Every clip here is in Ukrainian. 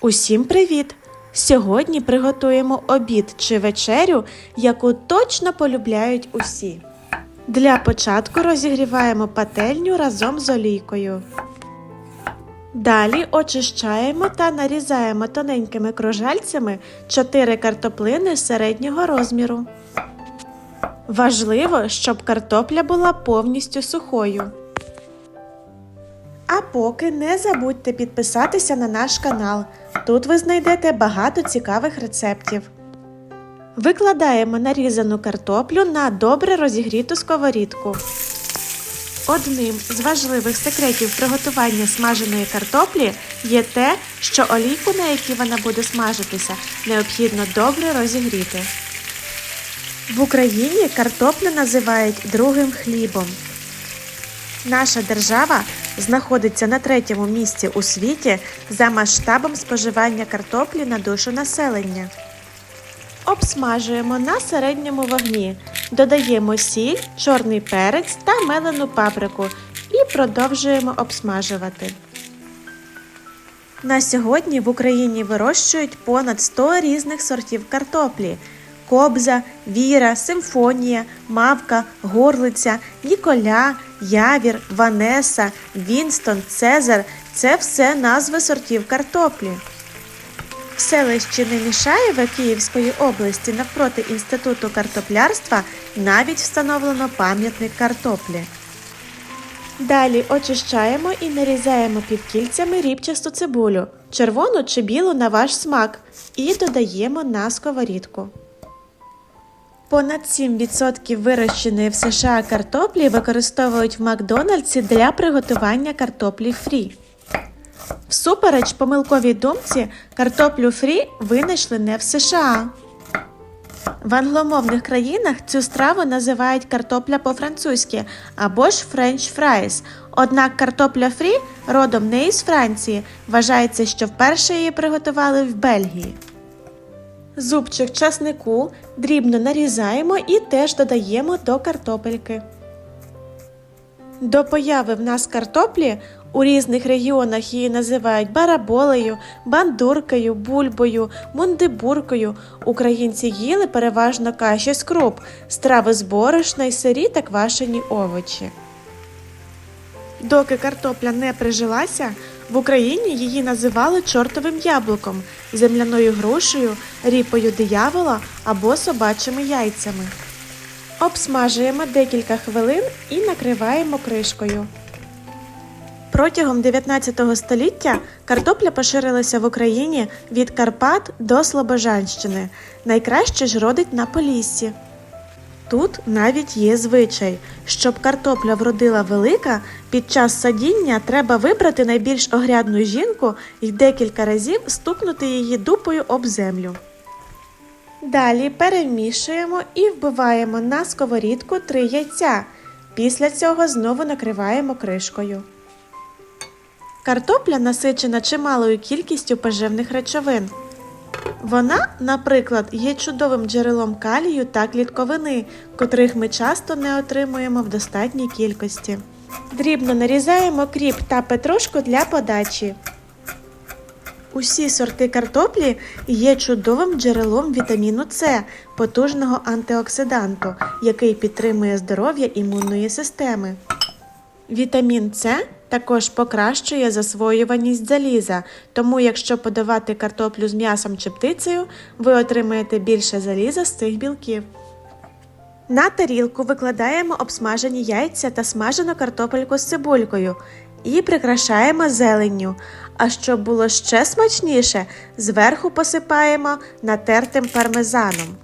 Усім привіт! Сьогодні приготуємо обід чи вечерю, яку точно полюбляють усі. Для початку розігріваємо пательню разом з олійкою. Далі очищаємо та нарізаємо тоненькими кружальцями 4 картоплини середнього розміру. Важливо, щоб картопля була повністю сухою. А поки не забудьте підписатися на наш канал. Тут ви знайдете багато цікавих рецептів. Викладаємо нарізану картоплю на добре розігріту сковорідку. Одним з важливих секретів приготування смаженої картоплі є те, що олійку, на якій вона буде смажитися, необхідно добре розігріти. В Україні картоплю називають другим хлібом. Наша держава знаходиться на третьому місці у світі за масштабом споживання картоплі на душу населення. Обсмажуємо на середньому вогні, додаємо сіль, чорний перець та мелену паприку і продовжуємо обсмажувати. На сьогодні в Україні вирощують понад 100 різних сортів картоплі: кобза, віра, симфонія, мавка, горлиця, ніколя, явір, ванеса, Вінстон, Цезар це все назви сортів картоплі. В селищі Немішаєве Київської області навпроти Інституту картоплярства навіть встановлено пам'ятник картоплі. Далі очищаємо і нарізаємо півкільцями рібчасту цибулю, червону чи білу на ваш смак, і додаємо на сковорідку. Понад 7% вирощеної в США картоплі використовують в Макдональдсі для приготування картоплі фрі. Всупереч помилковій думці, картоплю фрі винайшли не в США. В англомовних країнах цю страву називають картопля по-французьки або ж френч фрайс. Однак картопля фрі, родом не із Франції, вважається, що вперше її приготували в Бельгії. Зубчик часнику дрібно нарізаємо і теж додаємо до картопельки. До появи в нас картоплі у різних регіонах її називають бараболею, бандуркою, бульбою, мундибуркою. Українці їли переважно каші з круп, страви з борошна й сирі та квашені овочі. Доки картопля не прижилася, в Україні її називали чортовим яблуком, земляною грушею, ріпою диявола або собачими яйцями. Обсмажуємо декілька хвилин і накриваємо кришкою. Протягом 19 століття картопля поширилася в Україні від Карпат до Слобожанщини. Найкраще ж родить на Поліссі. Тут навіть є звичай, щоб картопля вродила велика, під час садіння треба вибрати найбільш огрядну жінку і декілька разів стукнути її дупою об землю. Далі перемішуємо і вбиваємо на сковорідку 3 яйця. Після цього знову накриваємо кришкою. Картопля насичена чималою кількістю поживних речовин. Вона, наприклад, є чудовим джерелом калію та клітковини, котрих ми часто не отримуємо в достатній кількості. Дрібно нарізаємо кріп та петрушку для подачі. Усі сорти картоплі є чудовим джерелом вітаміну С, потужного антиоксиданту, який підтримує здоров'я імунної системи. Вітамін С також покращує засвоюваність заліза, тому якщо подавати картоплю з м'ясом чи птицею, ви отримаєте більше заліза з цих білків. На тарілку викладаємо обсмажені яйця та смажену картопельку з цибулькою і прикрашаємо зеленню. А щоб було ще смачніше, зверху посипаємо натертим пармезаном.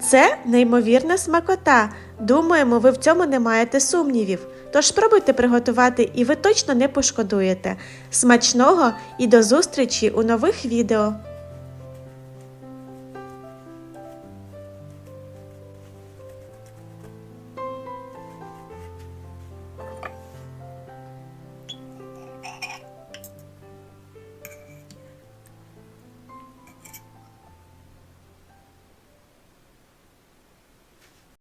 Це неймовірна смакота. Думаємо, ви в цьому не маєте сумнівів. Тож спробуйте приготувати і ви точно не пошкодуєте. Смачного і до зустрічі у нових відео!